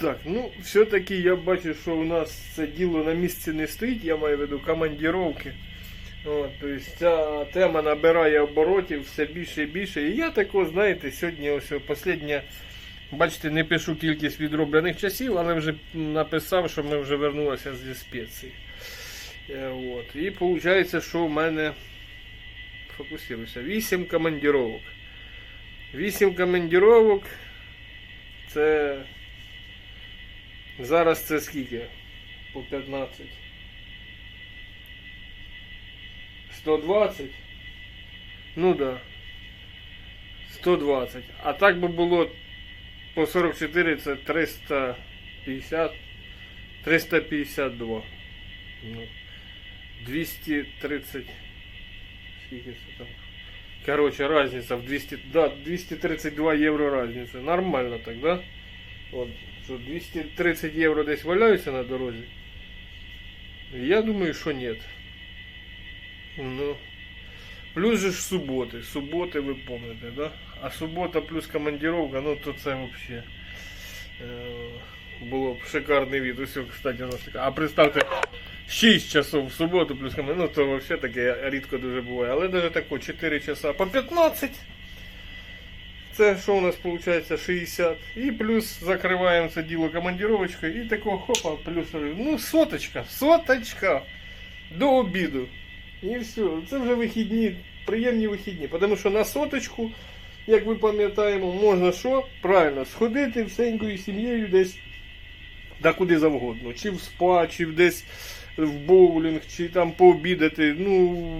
Так, ну все-таки я бачу, що у нас це діло на місці не стоїть, я маю в виду командіровки. От, тобто ця тема набирає оборотів все більше і більше. І я тако, знаєте, сьогодні ось останнє, бачите, не пишу кількість відроблених часів, але вже написав, що ми вже вернулися зі спеції. Е, От. І виходить, що в мене фокусируюся. 8 командіровок. 8 командіровок. Це зараз це скільки? По 15. 120. Ну да. 120. А так би було по 44 це 350. 352. Ну, 230. Скільки це там? Короче, разница в 200, да, 232 євро разница. Нормально так, да? От, Що 230 євро десь валяються на дорозі? Я думаю, що нет. Ну, плюс же ж суботи. Суботи ви помните, да? А субота плюс командировка, ну то це вообще е, було б шикарний від. Усього, кстати, у нас така. А представте, 6 часов в суботу плюс командировка, ну то вообще таке рідко дуже буває. Але навіть тако 4 часа по 15. Це що у нас виходить 60. І плюс закриваємо це діло командировочкою. І такого хопа, плюс ну соточка, соточка до обіду. І все. Це вже вихідні, приємні вихідні. Тому що на соточку, як ви пам'ятаємо, можна що? Правильно, сходити всенькою сім'єю десь да куди завгодно. Чи в спа, чи десь в боулінг, чи там пообідати. Ну,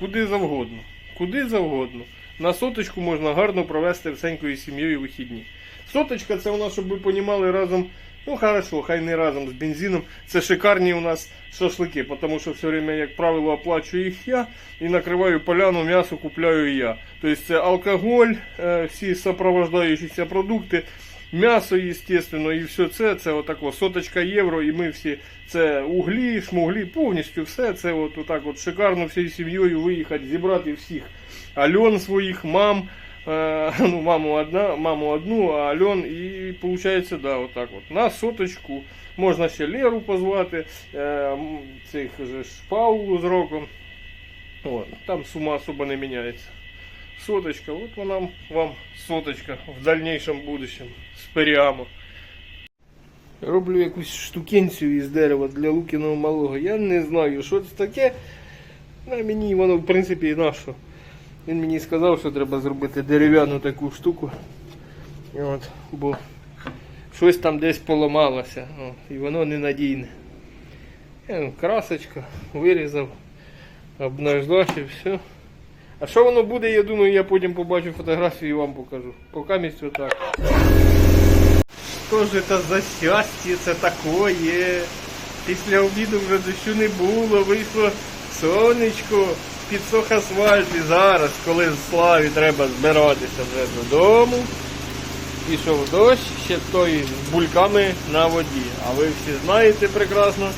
куди завгодно. Куди завгодно. На соточку можна гарно провести всенькою сім'єю вихідні. Соточка це у нас, щоб ви понімали разом. Ну хорошо, хай не разом з бензином. Це шикарні у нас шашлики, тому що все время, як правило, оплачую їх я і накриваю поляну, м'ясо купляю я. Тобто це алкоголь, е, всі сопровождаючіся продукти, м'ясо, естественно, і все це, це отако, соточка євро, і ми всі, це углі, шмуглі, повністю все. Це от отак от шикарно всією сім'єю виїхати, зібрати всіх Альон своїх, мам. Е, ну, маму одна, маму одну, а Альон і виходить, да, отак от. На соточку. Можна ще Леру позвати, м, цих же Паулу з роком. От, там сума особо не міняється. Соточка, от вона вам соточка в дальнейшем будущем з періаму. Роблю якусь штукенцію із дерева для Лукіного малого. Я не знаю, що це таке. На мені воно в принципі і на що. Він мені сказав, що треба зробити дерев'яну таку штуку. От, бо щось там десь поламалося. От, і воно ненадійне. Я, ну, красочка, вирізав, обнаждав і все. А що воно буде, я думаю, я потім побачу фотографію і вам покажу. Поки місць отак. Що ж це за щастя, це такое? Після обіду вже дощу не було, вийшло сонечко, підсох асфальт і зараз, коли славі треба збиратися вже додому. Пішов дощ, ще той з бульками на воді. А ви всі знаєте прекрасно,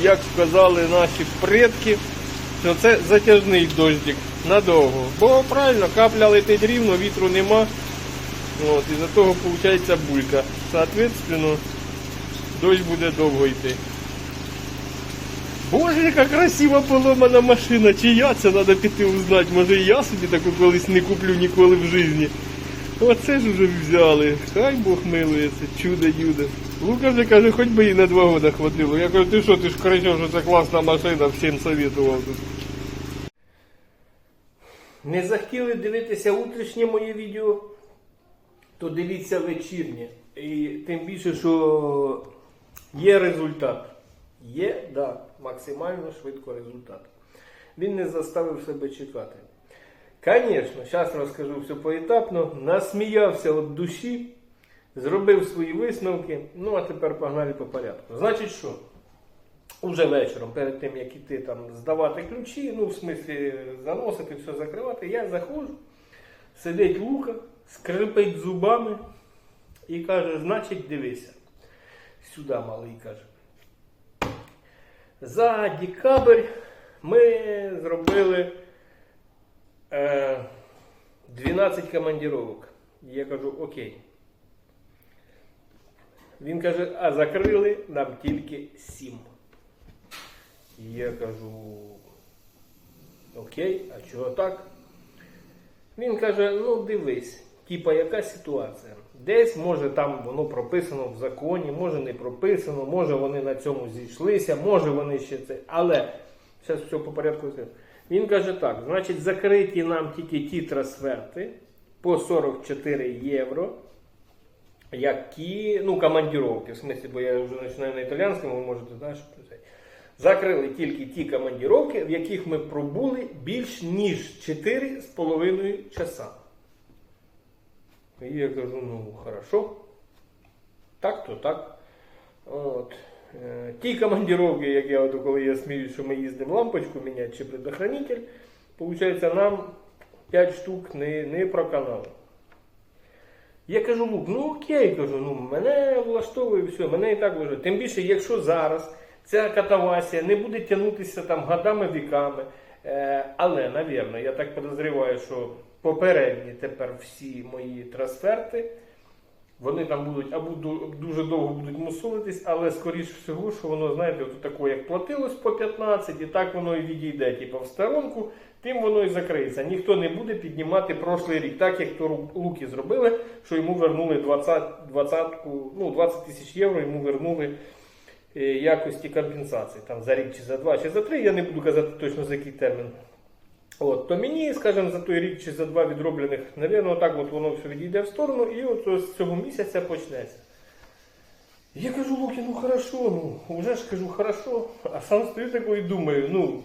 як сказали наші предки, що це затяжний дощик надовго. Бо правильно, капля летить рівно, вітру нема. От, і за того виходить булька. Соответственно, дощ буде довго йти. Боже, яка красива поломана машина, чия це треба піти узнати. Може і я собі таку колись не куплю ніколи в житті. Оце ж уже взяли. Хай Бог милується, чудо юдо. Лука вже каже, хоч би і на два роки хватило. Я кажу, ти що, ти ж кричав, що це класна машина, всім советував тут. Не захотіли дивитися утрішнє моє відео, то дивіться вечірнє. І тим більше, що є результат. Є, да, максимально швидко результат. Він не заставив себе чекати. Звісно, зараз розкажу все поетапно. Насміявся від душі, зробив свої висновки. Ну, а тепер погнали по порядку. Значить що? Уже вечором, перед тим, як іти там здавати ключі, ну, в смислі заносити, все закривати, я заходжу, сидить Лука, скрипить зубами і каже, значить, дивися. Сюди малий каже. За декабрь ми зробили е, 12 командировок. Я кажу, окей. Він каже, а закрили нам тільки 7. Я кажу, окей, а чого так? Він каже: ну дивись, типа яка ситуація? Десь може там воно прописано в законі, може не прописано, може вони на цьому зійшлися, може вони ще це. Але зараз все по порядку. Він каже так: значить, закриті нам тільки ті трансферти по 44 євро, які, ну, командіровки, в смислі, бо я вже починаю на італійському, ви можете знаєш. Закрили тільки ті командіровки, в яких ми пробули більш ніж 4,5 часа. І я кажу, ну хорошо. Так то так. От. Е, Ті командіровки, як я коли я сміюсь, що ми їздимо лампочку міняти чи предохранитель, виходить, нам 5 штук не, не проканали. Я кажу, Лук, ну окей, кажу, ну мене влаштовує все, мене і так влаштовує. Тим більше, якщо зараз ця катавасія не буде тягнутися там годами віками. Е, але, навірно, я так підозріваю, що попередні тепер всі мої трансферти, вони там будуть або дуже довго будуть мусолитись, але скоріш всього, що воно, знаєте, от таке, як платилось по 15, і так воно і відійде, типу, в сторонку, тим воно і закриється. Ніхто не буде піднімати прошлий рік, так як то Луки зробили, що йому вернули 20, 20, ну, 20 тисяч євро, йому вернули е, якості компенсації там за рік чи за два, чи за три, я не буду казати точно за який термін. От, то мені, скажімо, за той рік чи за два відроблених, напевно, так от воно все відійде в сторону, і от з цього місяця почнеться. Я кажу, Луки, ну хорошо, ну вже ж кажу, хорошо, а сам стою такий і думаю, ну.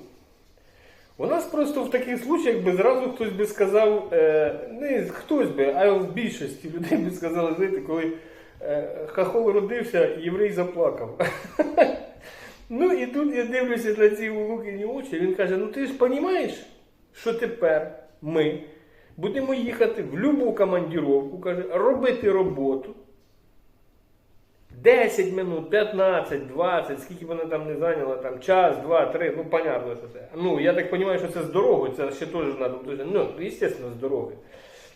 У нас просто в таких случаях би зразу хтось би сказав, е, не хтось би, а в більшості людей би сказали, знаєте, коли е, хахол родився, єврей заплакав. Ну і тут я дивлюся на ці Лукині очі, він каже: ну ти ж розумієш, що тепер ми будемо їхати в любу командіровку, каже, робити роботу. 10 минут, 15, 20, скільки вона там не зайняла, там час, два, три, ну понятно, що це. Ну, я так розумію, що це з дорогою, це ще теж треба. Ну, звісно, з дороги.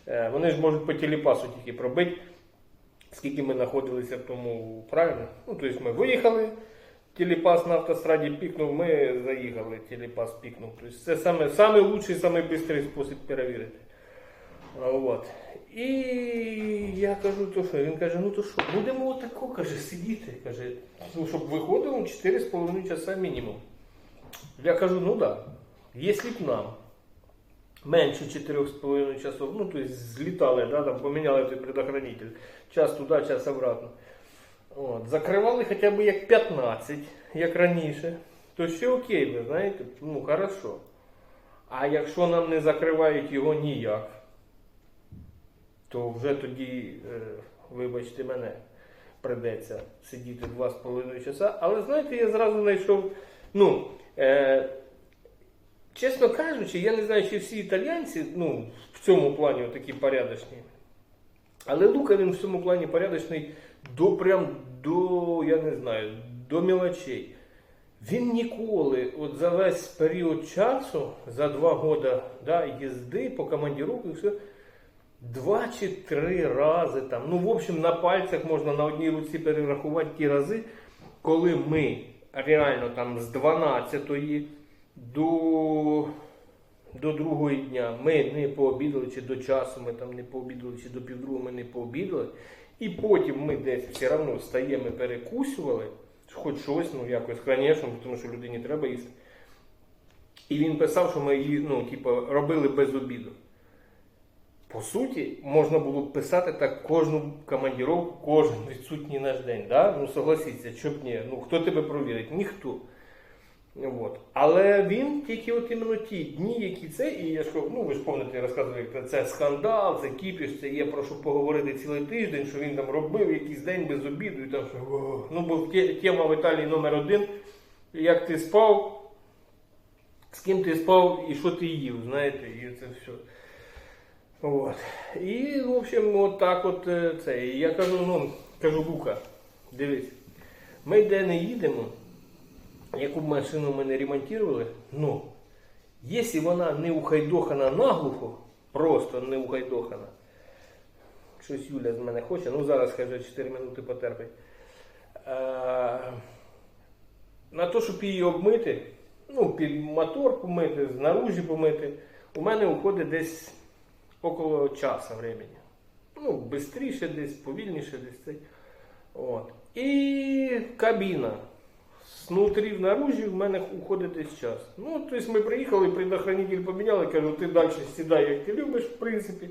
Е, Вони ж можуть по телепасу тільки пробити, скільки ми знаходилися в тому правильно. Ну, тобто ми виїхали, телепас на автостраді пікнув, ми заїхали, телепас пікнув. Тобто це саме, саме лучший, саме швидкий спосіб перевірити. От. І я кажу, то що? Він каже, ну то що, будемо отако, каже, сидіти. Каже, ну, щоб виходило 4,5 часа мінімум. Я кажу, ну так, да. якщо б нам менше 4,5 часов, ну то есть злітали, да, там поміняли той предохранитель, час туди, час обратно. От, закривали хоча б як 15, як раніше, то ще окей, ви знаєте, ну хорошо. А якщо нам не закривають його ніяк, то вже тоді, е, вибачте мене, придеться сидіти 2,5 часа. Але знаєте, я зразу знайшов, ну, е, чесно кажучи, я не знаю, чи всі італійці ну, в цьому плані такі порядочні. Але Лука він в цьому плані порядочний до прям до, я не знаю, до мілочей. Він ніколи, от за весь період часу, за два роки да, їзди по командіровку, все, два чи три рази там. Ну, в общем, на пальцях можна на одній руці перерахувати ті рази, коли ми реально там з 12 до, до другої дня ми не пообідали, чи до часу ми там не пообідали, чи до півдругого ми не пообідали. І потім ми десь все одно встаємо і перекусювали, хоч щось, ну якось, звісно, тому що людині треба їсти. І він писав, що ми її ну, типу, робили без обіду. По суті, можна було б писати так кожну командіровку, кожен відсутній наш день. Да? Ну согласіться, щоб ні. Ну хто тебе провірить? Ніхто. От. Але він тільки от іменно ті дні, які це, і я ж ну ви ж пам'ятаєте, я розказував, як це скандал, це кіпіш, це є про що поговорити цілий тиждень, що він там робив якийсь день без обіду, і там що, ну бо тема в Італії номер один, як ти спав, з ким ти спав і що ти їв, знаєте, і це все. От. І, в общем, от так от е, це. І я кажу, ну, кажу, Лука, дивись, ми де не їдемо, яку б машину ми не ремонтували, ну, якщо вона не ухайдохана наглухо, просто не ухайдохана, щось Юля з мене хоче, ну зараз хай вже 4 минути потерпить. Е, на те, щоб її обмити, ну, під мотор помити, знаружі помити, у мене уходить десь около часу времени. Ну, швидше десь, повільніше десь. От. І кабіна. Знутрі в наружі в мене уходить десь час. Ну, тобто ми приїхали, предохранитель поміняли, кажу, ти далі сідай, як ти любиш, в принципі.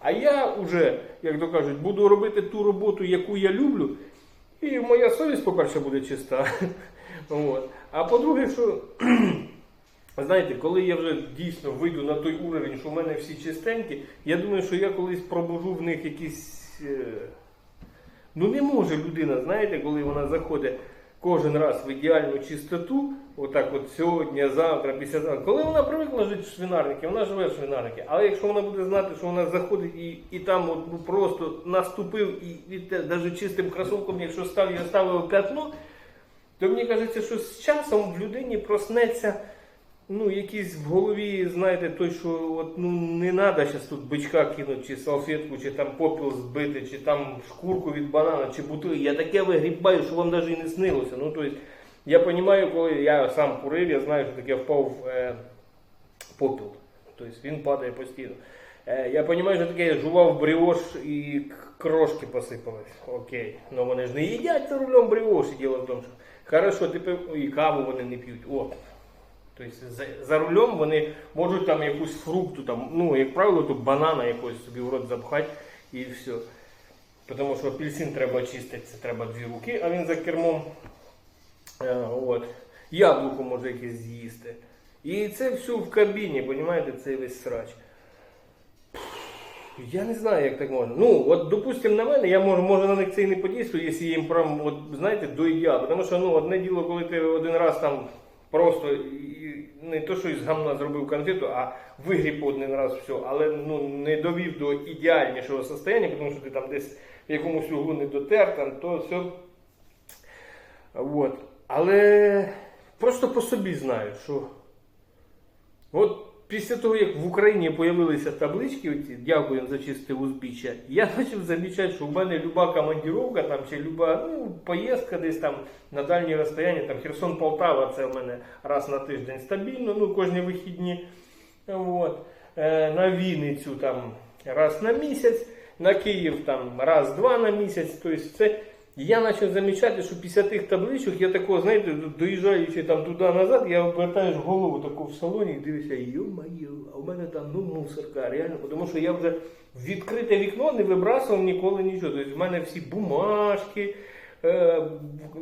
А я вже, як то кажуть, буду робити ту роботу, яку я люблю. І моя совість, по-перше, буде чиста. От. А по-друге, що, знаєте, коли я вже дійсно вийду на той уровень, що в мене всі чистенькі, я думаю, що я колись пробужу в них якісь. е, Ну не може людина, знаєте, коли вона заходить кожен раз в ідеальну чистоту, отак от сьогодні, завтра, післязавтра, коли вона привикла жити в свинарнику, вона живе в свинарнику. Але якщо вона буде знати, що вона заходить і, і там от, ну, просто наступив і від навіть чистим кросовком, якщо став і оставив п'ятно, то мені кажеться, що з часом в людині проснеться ну, якийсь в голові, знаєте, той, що от, ну, не треба зараз тут бичка кинути, чи салфетку, чи там попіл збити, чи там шкурку від банана, чи бутилі. Я таке вигрібаю, що вам навіть і не снилося. Ну, тобто, я розумію, коли я сам курив, я знаю, що таке впав е, попіл. Тобто він падає постійно. Е, я розумію, що таке я жував бріош і крошки посипались. Окей. Ну вони ж не їдять за рулем бріоші, діло в тому, що хорошо, ти пив і каву вони не п'ють. О. Тобто за, за рулем вони можуть там якусь фрукту, там, ну, як правило, то банана якось собі в рот запхати і все. Тому що апельсин треба чистити, це треба дві руки, а він за кермом. Е, от. Яблуко може якесь з'їсти. І це все в кабіні, розумієте, цей весь срач. Я не знаю, як так можна. Ну, от, допустим, на мене, я можу, може на них це і не подійствую, якщо їм прям, от, знаєте, до ідеалу. Тому що ну, одне діло, коли ти один раз там просто не то, що із гамна зробив конфету, а вигріб один раз все, але ну, не довів до ідеальнішого состояння, тому що ти там десь в якомусь углу не дотер, там, то все. От. Але просто по собі знаю, що От після того, як в Україні з'явилися таблички, оці, дякуємо за чисте узбіччя, я почав замічати, що в мене люба командіровка там, чи люба ну, поїздка десь там на дальні розстояння, там Херсон-Полтава, це в мене раз на тиждень стабільно, ну кожні вихідні. От. Е, на Вінницю там раз на місяць, на Київ там раз-два на місяць. Тобто це я почав замічати, що після тих табличок я такого, знаєте, доїжджаючи там туди-назад, я обертаєш голову таку в салоні і дивлюся, йо-моє, а в мене там ну мусорка, реально, тому що я вже в відкрите вікно не вибрасував ніколи нічого. Тобто в мене всі бумажки, е,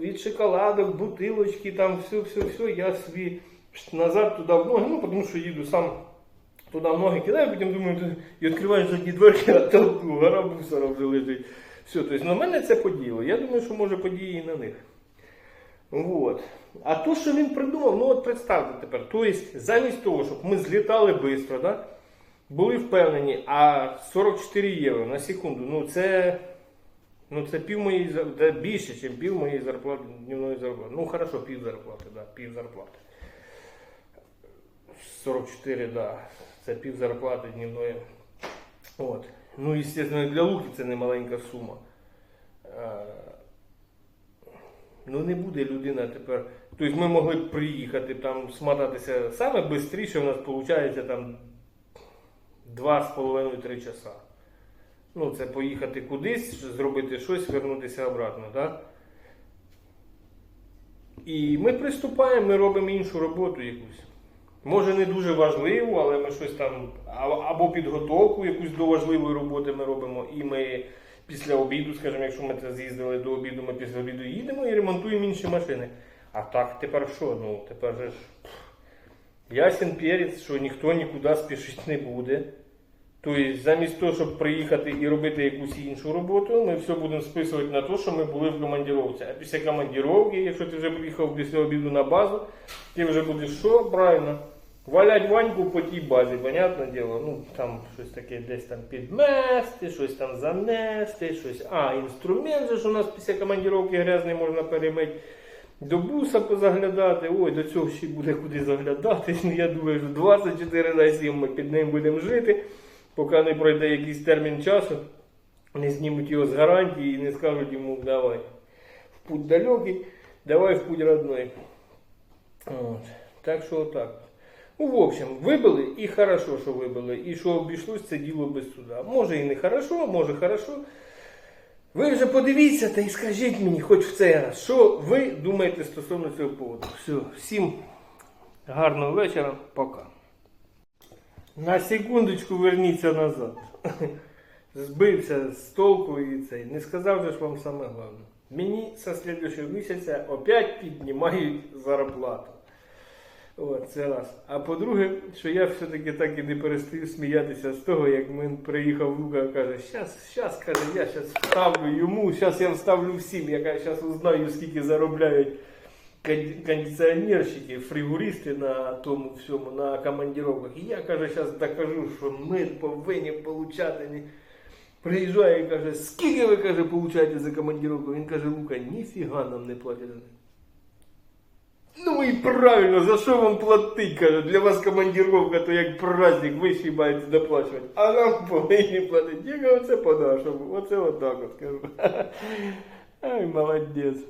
від шоколадок, бутилочки, там все, все, все, я собі назад туди в ноги, ну тому що їду сам. Туди ноги кидаю, потім думаю, і відкриваєш задні дверки, а там гора мусора вже лежить. Все, тобто на мене це подіяло. Я думаю, що може події і на них. Вот. А то, що він придумав, ну от представте тепер. Тобто, замість того, щоб ми злітали швидко, да, були впевнені, а 44 євро на секунду, ну це. Ну, це пів моєї да, більше, ніж пів моєї зарплати, дневної зарплати. Ну, хорошо, пів зарплати, да, пів зарплати. 44, да. Це пів зарплати дневної. От. Ну, звісно, для Луки це не маленька сума. Ну, не буде людина тепер. Тобто ми могли б приїхати там смотатися саме швидше у нас виходить там 2,5-3 часа. Ну, це поїхати кудись, зробити щось, вернутися обратно, так? І ми приступаємо, ми робимо іншу роботу якусь. Може не дуже важливу, але ми щось там, або підготовку якусь до важливої роботи ми робимо. І ми після обіду, скажімо, якщо ми це з'їздили до обіду, ми після обіду їдемо і ремонтуємо інші машини. А так тепер що? Ну, тепер же ж ясен перець, що ніхто нікуди спішити не буде. Тобто, замість того, щоб приїхати і робити якусь іншу роботу, ми все будемо списувати на те, що ми були в командіровці. А після командіровки, якщо ти вже приїхав після обіду на базу, ти вже будеш що? Правильно. Валять Ваньку по тій базі, понятне діло. Ну, там щось таке десь там підмести, щось там занести, щось. А, інструмент же ж у нас після командіровки грязний можна перемити. До буса позаглядати, ой, до цього ще буде куди заглядати. Я думаю, що 24 на 7 ми під ним будемо жити, поки не пройде якийсь термін часу, не знімуть його з гарантії і не скажуть йому давай. в путь далекий, давай в путь родной. От. Так що отак. Ну, в общем, вибили і хорошо, що вибили. І що обійшлось це діло без суда. Може і не хорошо, може хорошо. Ви вже подивіться та й скажіть мені, хоч в цей раз, що ви думаєте стосовно цього поводу. Все, всім гарного вечора, пока. На секундочку верніться назад. Збився з толку і цей. Не сказав же ж вам саме головне. Мені со слідчого місяця опять піднімають зарплату. От, це раз. А по-друге, що я все-таки так і не перестаю сміятися з того, як мен приїхав Лука каже, щас, щас, каже, я щас вставлю йому, щас я вставлю всім, я щас узнаю, скільки заробляють кон- кондиціонерщики, фригуристи на тому всьому, на командировках. І я каже, щас докажу, що ми повинні получати. Приїжджає і каже, скільки ви каже, получаєте за командировку? Він каже, Лука, ніфіга нам не платять. Ну і правильно, за що вам платить, каже, для вас командировка, то як праздник, ви ще маєте доплачувати. А нам повинні платити. Я кажу, оце по-нашому, оце отак от кажу. Ай, молодець.